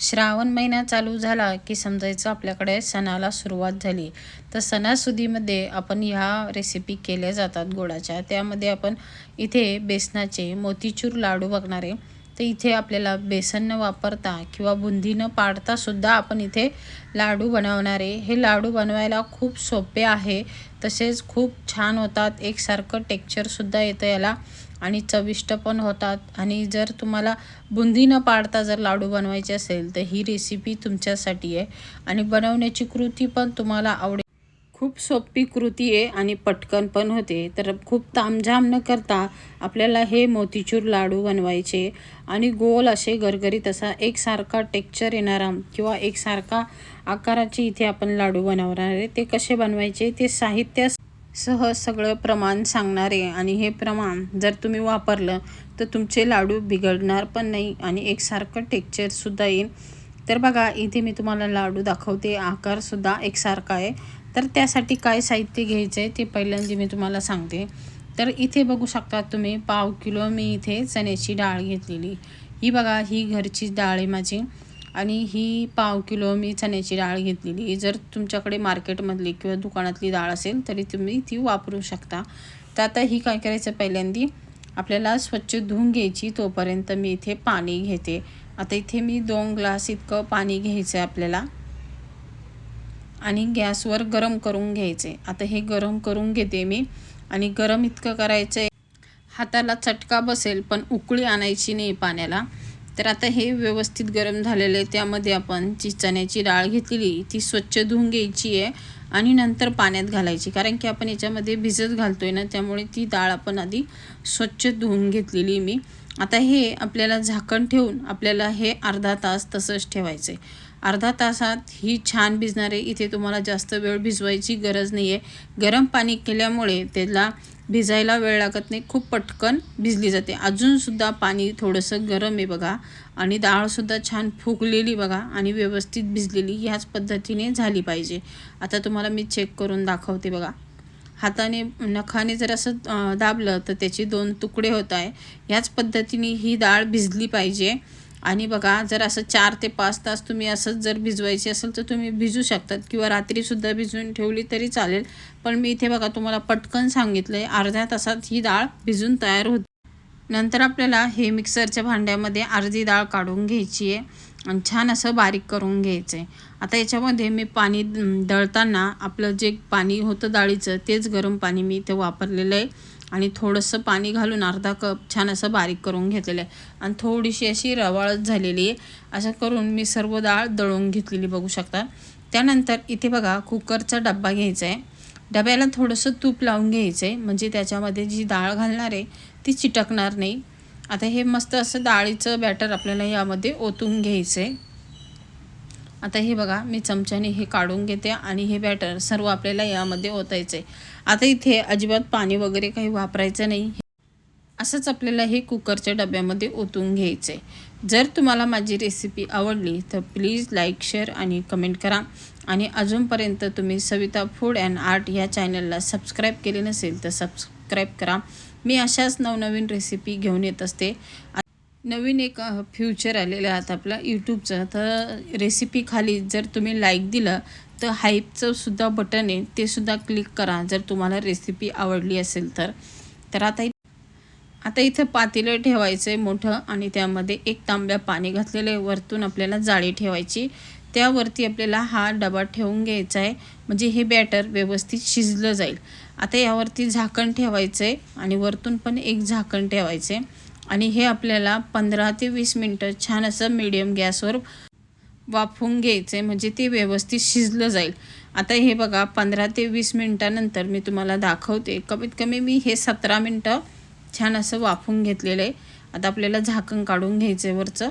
श्रावण महिना चालू झाला की समजायचं आपल्याकडे सणाला सुरुवात झाली. तर सणासुदीमध्ये आपण ह्या रेसिपी केल्या जातात गोडाच्या. त्यामध्ये आपण इथे बेसनाचे मोतीचूर लाडू बघणार आहे. तर इथे आपल्याला बेसन न वापरता किंवा बुंदी न पाडतासुद्धा आपण इथे लाडू बनवणार आहे. हे लाडू बनवायला खूप सोपे आहे. तसेच खूप छान होतात. एकसारखं टेक्चरसुद्धा येतं याला. आणि चविष्ट पण होतात. आणि जर तुम्हाला बुंदी न पाडता जर लाडू बनवायचे असेल तर ही रेसिपी तुमच्यासाठी आहे. आणि बनवण्याची कृती पण तुम्हाला आवडेल. खूप सोपी कृती आहे आणि पटकन पण होते. तर खूप तामझाम न करता आपल्याला हे मोतीचूर लाडू बनवायचे. आणि गोल असे गरगरीत असा एकसारखा टेक्चर येणारा किंवा एकसारखा आकाराचे इथे आपण लाडू बनवणार आहे. ते कसे बनवायचे? ते साहित्य सह सगळं प्रमाण सांगणार आहे आणि हे प्रमाण जर तुम्ही वापरलं तर तुमचे लाडू बिघडणार पण नाही आणि एकसारखं टेक्चरसुद्धा येईल. तर बघा इथे मी तुम्हाला लाडू दाखवते. आकारसुद्धा एकसारखा आहे. तर त्यासाठी काय साहित्य घ्यायचं आहे ते पहिल्यांदा मी तुम्हाला सांगते. तर इथे बघू शकता तुम्ही पाव किलो मी इथे चण्याची डाळ घेतलेली. ही बघा ही घरची डाळ आहे माझी. आणि ही पाव किलो मी चण्याची डाळ घेतलेली जर तुमच्याकडे मार्केटमधली किंवा दुकानातली डाळ असेल तरी तुम्ही ती वापरू शकता. तर आता ही काय करायचं पहिल्यांदी आपल्याला स्वच्छ धुवून घ्यायची तोपर्यंत मी इथे पाणी घेते. आता इथे मी दोन ग्लास इतकं पाणी घ्यायचं आहे आपल्याला. आणि गॅसवर गरम करून घ्यायचे आता हे गरम करून घेते मी. आणि गरम इतकं करायचं आहे हाताला चटका बसेल पण उकळी आणायची नाही पाण्याला. तर आता हे व्यवस्थित गरम झालेलं आहे. त्यामध्ये आपण जी चण्याची डाळ घेतलेली ती स्वच्छ धुवून घ्यायची आहे आणि नंतर पाण्यात घालायची. कारण की आपण याच्यामध्ये भिजत घालतो आहे ना त्यामुळे ती डाळ आपण आधी स्वच्छ धुवून घेतलेली मी. आता हे आपल्याला झाकण ठेवून आपल्याला हे अर्धा तास तसंच ठेवायचं आहे. अर्धा तासात ही छान भिजणार आहे. इथे तुम्हाला जास्त वेळ भिजवायची गरज नाही आहे गरम पाणी केल्यामुळे त्याला भिजायला वेळ लागत नाही. खूप पटकन भिजली जाते. अजूनसुद्धा पाणी थोडंसं गरम आहे बघा. आणि डाळसुद्धा छान फुगलेली बघा आणि व्यवस्थित भिजलेली. ह्याच पद्धतीने झाली पाहिजे. आता तुम्हाला मी चेक करून दाखवते बघा. हाताने नखाने जर असं दाबलं तर त्याचे दोन तुकडे होत आहे. ह्याच पद्धतीने ही डाळ भिजली पाहिजे. आणि बघा जर असं चार ते पाच तास तुम्ही असंच जर भिजवायची असेल तर तुम्ही भिजू शकतात किंवा रात्रीसुद्धा भिजवून ठेवली तरी चालेल. पण मी इथे बघा तुम्हाला पटकन सांगितलं आहे अर्ध्या तासात ही डाळ भिजून तयार होते. नंतर आपल्याला हे मिक्सरच्या भांड्यामध्ये अर्धी डाळ काढून घ्यायची आहे. आणि छान असं बारीक करून घ्यायचं. आहे आता याच्यामध्ये मी पाणी दळताना आपलं जे पाणी होतं डाळीचं तेच गरम पाणी मी इथे वापरलेलं आहे. आणि थोडंसं पाणी घालून अर्धा कप छान असं बारीक करून घेतलेलं आहे. आणि थोडीशी अशी रवाळच झालेली आहे. असं करून मी सर्व डाळ दळून घेतलेली बघू शकता. त्यानंतर इथे बघा कुकरचा डब्बा घ्यायचा आहे. डब्याला थोडंसं तूप लावून घ्यायचं आहे. म्हणजे त्याच्यामध्ये जी डाळ घालणार आहे ती चिटकणार नाही. आता हे मस्त असं डाळीचं बॅटर आपल्याला यामध्ये ओतून घ्यायचं आहे आता हे बघा मी चमच्याने हे काढून घेते आणि हे बॅटर सर्व आपल्याला यामध्ये ओतायचं आहे आता इथे अजिबात पाणी वगैरे काही वापरायचं नाही. असंच आपल्याला हे कुकरच्या डब्यामध्ये ओतून घ्यायचं आहे जर तुम्हाला माझी रेसिपी आवडली तर प्लीज लाईक शेअर आणि कमेंट करा. आणि अजूनपर्यंत तुम्ही सविता फूड अँड आर्ट या चॅनलला सबस्क्राईब केले नसेल तर सबस्क्राईब करा. मी अशाच नवनवीन रेसिपी घेऊन येत असते. नवीन एक फ्युचर आलेलं आहे आता आपलं यूट्यूबचं तर रेसिपी खाली जर तुम्ही लाईक दिलं तर हाईपचं सुद्धा बटन आहे. ते सुद्धा क्लिक करा जर तुम्हाला रेसिपी आवडली असेल तर. तर आता आता इथं पातेलं ठेवायचं आहे मोठं आणि त्यामध्ये एक तांब्या पाणी घातलेलं आहे. वरतून आपल्याला जाळी ठेवायची. त्यावरती आपल्याला हा डबा ठेवून घ्यायचा आहे. म्हणजे हे बॅटर व्यवस्थित शिजलं जाईल. आता यावरती झाकण ठेवायचं आहे आणि वरतून पण एक झाकण ठेवायचं आहे आणि हे आपल्याला पंधरा ते वीस मिनटं छान असं मीडियम गॅसवर वाफवून घ्यायचं आहे म्हणजे ते व्यवस्थित शिजलं जाईल. आता हे बघा पंधरा ते वीस मिनटानंतर मी तुम्हाला दाखवते. कमीत कमी मी हे सतरा मिनटं छान असं वाफवून घेतलेलं आहे. आता आपल्याला झाकण काढून घ्यायचं आहे वरचं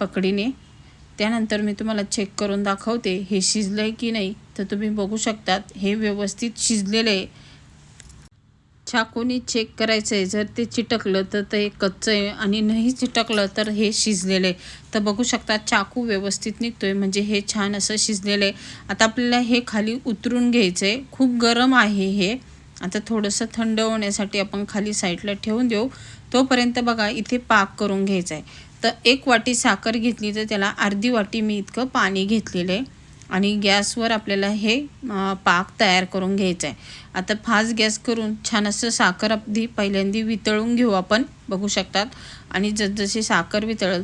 पकडीने. त्यानंतर मी तुम्हाला चेक करून दाखवते. हे शिजलं आहे की नाही तर तुम्ही बघू शकतात. हे व्यवस्थित शिजलेलं आहे. चाकूने चेक करायचं आहे जर ते चिटकलं तर ते कच्चं आहे आणि नाही चिटकलं तर हे शिजलेलं आहे. तर बघू शकता चाकू व्यवस्थित निघतो आहे म्हणजे हे छान असं शिजलेलं आहे. आता आपल्याला हे खाली उतरून घ्यायचं आहे खूप गरम आहे हे. आता थोडंसं थंड होण्यासाठी आपण खाली साईडला ठेवून देऊ. तोपर्यंत बघा इथे पाक करून घ्यायचा आहे तर एक वाटी साखर घेतली तर त्याला अर्धी वाटी मी इतकं पाणी घेतलेलं आहे. आणि गॅसवर आपल्याला हे पाक तयार करून घ्यायचं आहे. आता फास्ट गॅस करून छान असं साखर अगदी पहिल्यांदा वितळून घेऊ आपण बघू शकतात. आणि जसजशी साखर वितळल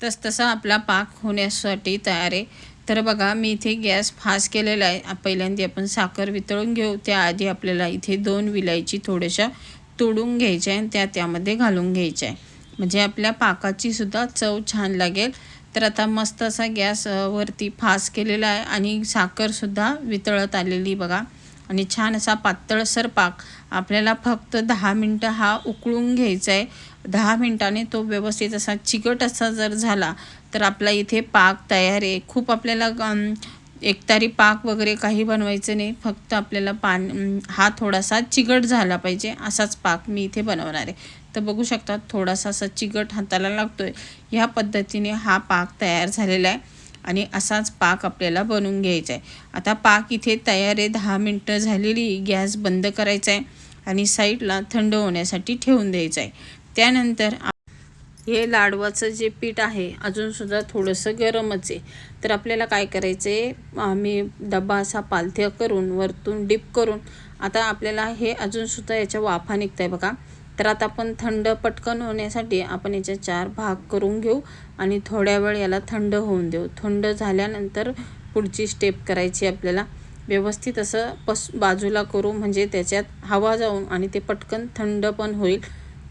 तसतसा आपला पाक होण्यासाठी तयार आहे. तर बघा मी इथे गॅस फास्ट केलेला आहे. पहिल्यांदी पहिल्यांदा आपण साखर वितळून घेऊ. त्याआधी आपल्याला इथे दोन विलायची थोड्याशा तोडून घ्यायच्या आहे आणि त्या त्यामध्ये घालून घ्यायच्या आहे म्हणजे आपल्या पाकाची सुद्धा चव छान लागेल. तर आता मस्त असा गॅस फास वरती केलेला आहे आणि साखरसुद्धा वितळत आलेली बघा. आणि छान असा पातळसर पाक आपल्याला फक्त दहा मिनटं हा उकळून घ्यायचा आहे. दहा मिनटाने तो व्यवस्थित असा चिकट असा जर झाला तर आपला इथे पाक तयार आहे. खूप आपल्याला एकतारी पाक वगैरे काही बनवायचं नाही. फक्त आपल्याला पान हा थोडासा चिकट झाला पाहिजे. असाच पाक मी इथे बनवणार आहे. तर बघू शकता थोडासा असा चिकट हाताला लागतोय. ह्या पद्धतीने हा पाक तयार झालेला आहे आणि असाच पाक आपल्याला बनवून घ्यायचा आहे. आता पाक इथे तयार आहे दहा मिनटं झालेली गॅस बंद करायचा आहे आणि साईडला थंड होण्यासाठी ठेवून द्यायचं आहे. त्यानंतर हे लाडवाचं जे पीठ आहे अजूनसुद्धा थोडंसं गरमच आहे. तर आपल्याला काय करायचं आहे आम्ही डबा असा पालथ्या करून वरतून डिप करून आता आपल्याला हे अजूनसुद्धा याच्या वाफा निघत आहे बघा. तर आता आपण थंड पटकन होण्यासाठी आपण याचे चार भाग करून घेऊ आणि थोड्या वेळ याला थंड होऊन देऊ. थंड झाल्यानंतर पुढची स्टेप करायची आपल्याला. व्यवस्थित असं पस बाजूला करू म्हणजे त्याच्यात हवा जाऊन आणि ते पटकन थंड पण होईल.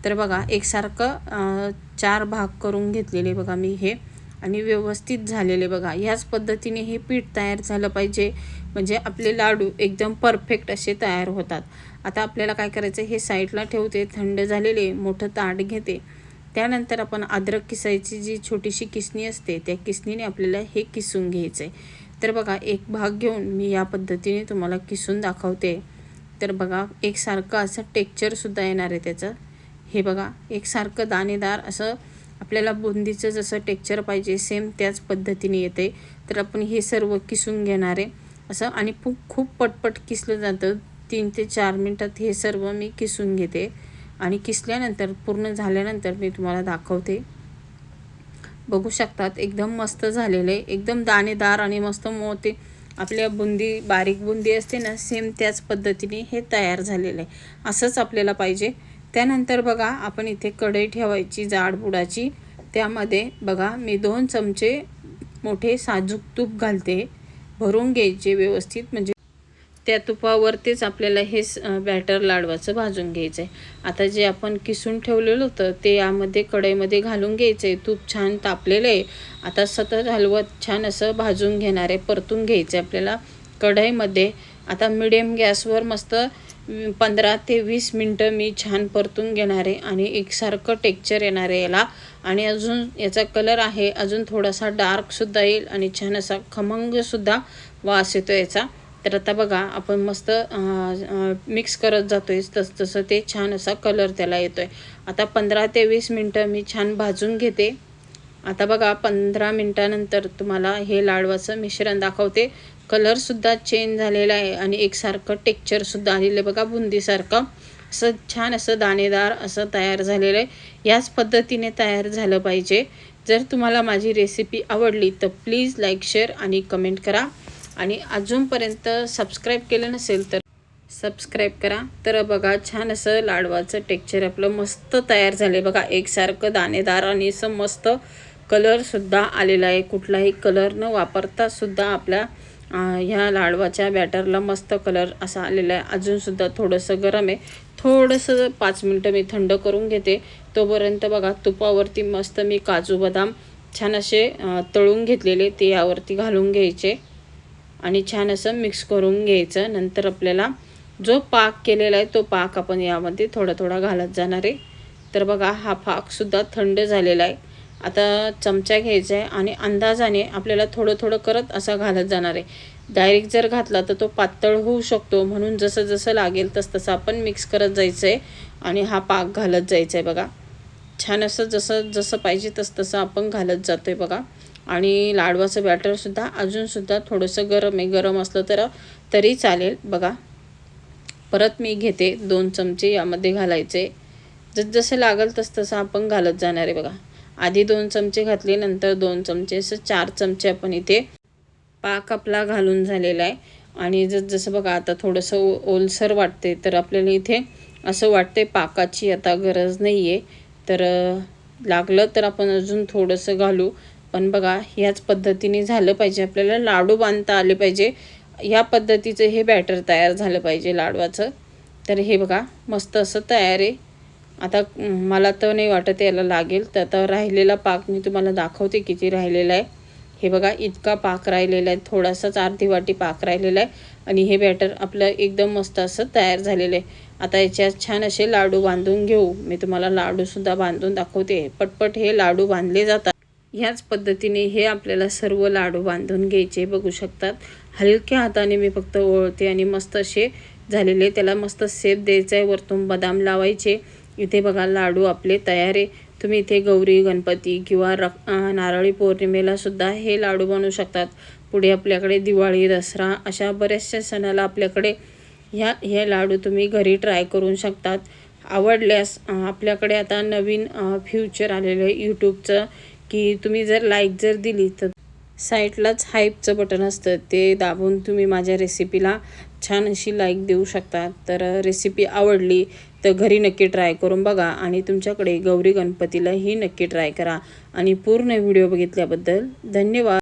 तर बघा एकसारखं चार भाग करून घेतलेले बघा मी हे. आणि व्यवस्थित झालेले बघा. ह्याच पद्धतीने हे पीठ तयार झालं पाहिजे. म्हणजे आपले लाडू एकदम परफेक्ट असे तयार होतात. आता आपल्याला काय करायचं हे साईडला ठेवते. थंड झालेले मोठं ताट घेते. त्यानंतर आपण अद्रक किसायची जी छोटीशी किसणी असते त्या किसणीने आपल्याला हे किसून घ्यायचं आहे तर बघा एक भाग घेऊन मी या पद्धतीने तुम्हाला किसून दाखवते. तर बघा एकसारखं असं टेक्चरसुद्धा येणार आहे त्याचं. हे बघा एकसारखं दाणेदार असं आपल्याला बुंदीचं जसं टेक्चर पाहिजे सेम त्याच पद्धतीने येते. तर आपण हे सर्व किसून घेणार आहे. असं आणि खूप खूप पटपट किसलं जातं. तीन ते चार मिनटात हे सर्व मी किसून घेते. आणि किसल्यानंतर पूर्ण झाल्यानंतर मी तुम्हाला दाखवते. बघू शकतात एकदम मस्त झालेले एकदम दाणेदार आणि मस्त मोते. आपल्या बुंदी बारीक बुंदी असते ना सेम त्याच पद्धतीने हे तयार झालेलं आहे. असंच आपल्याला पाहिजे. त्यानंतर बघा आपण इथे कढई ठेवायची जाड बुडाची त्यामध्ये बघा मी दोन चमचे मोठे साजूक तूप घालते. भरून घ्यायचे व्यवस्थित म्हणजे त्या तुपावरतीच आपल्याला हे बॅटर लाडवाचं भाजून घ्यायचं आहे आता जे आपण किसून ठेवलेलं होतं ते यामध्ये कढईमध्ये घालून घ्यायचं आहे तूप छान तापलेलं आहे. आता सतत हलवत छान असं भाजून घेणार आहे परतून घ्यायचं आहे आपल्याला. कढईमध्ये आता मिडियम गॅसवर मस्त पंधरा ते वीस मिनटं मी छान परतून घेणार आहे आणि एकसारखं टेक्चर येणार आहे याला. आणि अजून याचा कलर आहे अजून थोडासा डार्कसुद्धा येईल आणि छान असा खमंगसुद्धा वास येतो याचा. तर आता बघा आपण मस्त मिक्स करत जातो आहे तस तसं ते छान असा कलर त्याला येतो आहे आता पंधरा ते वीस मिनटं मी छान भाजून घेते. आता बघा पंधरा मिनटानंतर तुम्हाला हे लाडवाचं मिश्रण दाखवते. कलरसुद्धा चेंज झालेला आहे आणि एकसारखं टेक्चरसुद्धा आलेलं आहे बघा बुंदीसारखं. असं छान असं दाणेदार असं तयार झालेलं आहे. याच पद्धतीने तयार झालं पाहिजे. जर तुम्हाला माझी रेसिपी आवडली तर प्लीज लाईक शेअर आणि कमेंट करा. आणि अजूनपर्यंत सबस्क्राईब केलं नसेल तर सबस्क्राईब करा. तर बघा छान असं लाडवाचं टेक्चर आपलं मस्त तयार झाले बघा एकसारखं दाणेदार आणि असं मस्त कलरसुद्धा आलेला आहे. कुठलाही कलर न वापरता सुद्धा आपल्या ह्या लाडवाच्या बॅटरला मस्त कलर असा आलेला आहे. अजूनसुद्धा थोडंसं गरम आहे. थोडंसं पाच मिनटं मी थंड करून घेते. तोपर्यंत बघा तुपावरती मस्त मी काजू बदाम छान असे तळून घेतलेले. ते यावरती घालून घ्यायचे. आणि छान असं मिक्स करून घ्यायचं. नंतर आपल्याला जो पाक केलेला आहे तो पाक आपण यामध्ये थोडा थोडा घालत जाणार आहे. तर बघा हा पाकसुद्धा थंड झालेला आहे. आता चमचा घ्यायचा आहे आणि अंदाजाने आपल्याला थोडं थोडं करत असा घालत जाणार आहे. डायरेक्ट जर घातला तर तो पातळ होऊ शकतो. म्हणून जसं जसं लागेल तस तसं आपण मिक्स करत जायचं आहे आणि हा पाक घालत जायचा आहे बघा. छान असं जसं जसं पाहिजे तसं तसं आपण घालत जातो आहे बघा. आणि लाडवाचं बॅटरसुद्धा अजूनसुद्धा थोडंसं गरम आहे. गरम असलं तर तरी चालेल बघा. परत मी घेते दोन चमचे यामध्ये घालायचे. जस जसं लागेल तसं तसं आपण घालत जाणार आहे बघा. आधी दोन चमचे घातले नंतर दोन चमचे असं चार चमचे आपण इथे पाक आपला घालून झालेला आहे. आणि जर जसं बघा आता थोडंसं ओलसर वाटते तर आपल्याला इथे असं वाटते पाकाची आता गरज नाही आहे तर लागलं तर आपण अजून थोडंसं घालू. पण बघा ह्याच पद्धतीने झालं पाहिजे. आपल्याला लाडू बांधता आले पाहिजे. ह्या पद्धतीचं हे बॅटर तयार झालं पाहिजे लाडवाचं. तर हे बघा मस्त असं तयार आहे. आता मला तर नाही वाटत याला लागेल. तर आता राहिलेला पाक मी तुम्हाला दाखवते किती राहिलेला आहे. हे बघा इतका पाक राहिलेला आहे. थोडासाच अर्धी वाटी पाक राहिलेला आहे. आणि हे बॅटर आपलं एकदम मस्त असं तयार झालेलं आहे. आता याच्यात छान असे लाडू बांधून घेऊ. मी तुम्हाला लाडूसुद्धा बांधून दाखवते. पटपट हे लाडू बांधले जातात. ह्याच पद्धतीने हे आपल्याला सर्व लाडू बांधून घ्यायचे बघू शकतात. हलक्या हाताने मी फक्त ओळते आणि मस्त असे झालेले त्याला मस्त सेप द्यायचा आहे. वरतून बदाम लावायचे. इथे बघा लाडू आपले तयार आहे. तुम्ही इथे गौरी गणपती किंवा र नारळी पौर्णिमेला सुद्धा हे लाडू बनवू शकतात. पुढे आपल्याकडे दिवाळी दसरा अशा बऱ्याचशा सणाला आपल्याकडे ह्या हे लाडू तुम्ही घरी ट्राय करू शकतात. आवडल्यास आपल्याकडे आता नवीन फ्युचर आलेलं आहे यूट्यूबचं की तुम्ही जर लाईक जर दिली तर साईडलाच हाईपचं बटन असतं. ते दाबून तुम्ही माझ्या रेसिपीला छान अशी लाईक देऊ शकता तर रेसिपी आवडली तर घरी नक्की ट्राय करून बघा आणि तुमच्याकडे गौरी गणपतीलाही नक्की ट्राय करा. आणि पूर्ण व्हिडिओ बघितल्याबद्दल धन्यवाद.